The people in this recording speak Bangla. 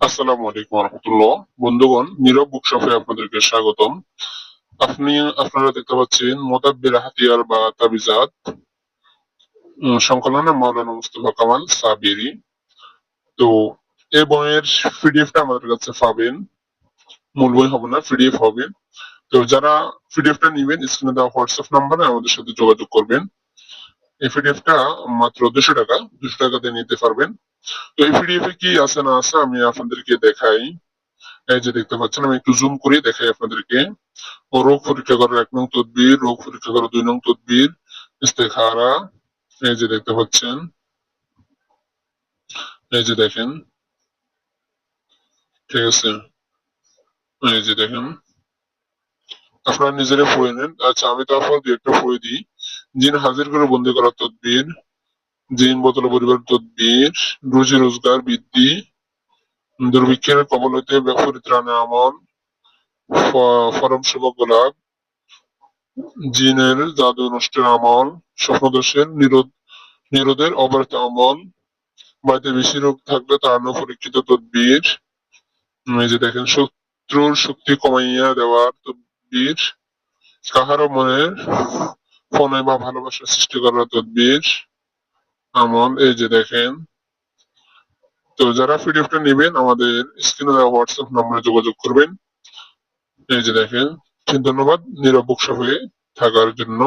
আসসালামু আলাইকুম রহমতুল্লাহ বন্ধুগণ, নীরব বুকশপে আপনাদেরকে স্বাগতম। আপনি, আপনারা দেখতে পাচ্ছেন মোদাব্বির হাতিয়ার বা তাবিজাত সংকলনে মাওলানা মুস্তফা কামাল সাবিরি। তো এই বইয়ের পিডিএফটা আমাদের কাছে পাবেন। মূল বই হবে না, পিডিএফ হবে। তো যারা পিডিএফটা নেবেন, স্ক্রিনে দেওয়া হোয়াটসঅ্যাপ নাম্বারে আমাদের সাথে যোগাযোগ করবেন। এই পিডিএফটা মাত্র দুশো টাকা, দুশো টাকাতে নিতে পারবেন। এই পিডিএফ কি আছে, না আছে, আমি আপনাদেরকে দেখাই। এই যে দেখতে পাচ্ছেন, আমি একটু জুম করে, দেখাই আপনাদেরকে। রোগ পরীক্ষা করার এক নং তদবির, রোগ পরীক্ষা করার দুই নং তদবির, ইস্তেখারা। এই যে দেখতে পাচ্ছেন। এই যে দেখেন। ঠিক আছে। এই যে দেখেন। আপনারা নিজেরা পড়ে নেন। আচ্ছা আমি তারপর দু একটা পড়ে দিই। জিন হাজির করে বন্দি করার তদবির। জিন বোতলে পরিবার তদবির রুজি রোজগার বৃদ্ধি, দুর্ভিক্ষের কবল হইতে পরিত্রাণে আমল ফরম শুভ গোলাপ জিনের জাদু নষ্টের আমল, স্বপ্নদোষের নিরোধ, নিরোধের অবরত আমল, বাড়িতে বেশি রোগ থাকলে তাড়ানো পরীক্ষিত তদবির যে দেখেন, শত্রুর শক্তি কমাইয়া দেওয়ার তদবির, কাহারও মনের ফোনে বা ভালোবাসা সৃষ্টি করার তদবির আমল এই যে দেখেন। তো যারা পিডিএফটা নেবেন, আমাদের স্ক্রিনে দেওয়া হোয়াটসঅ্যাপ নম্বরে যোগাযোগ করবেন। এই যে দেখেন, ধন্যবাদ নিরপেক্ষ হয়ে থাকার জন্য।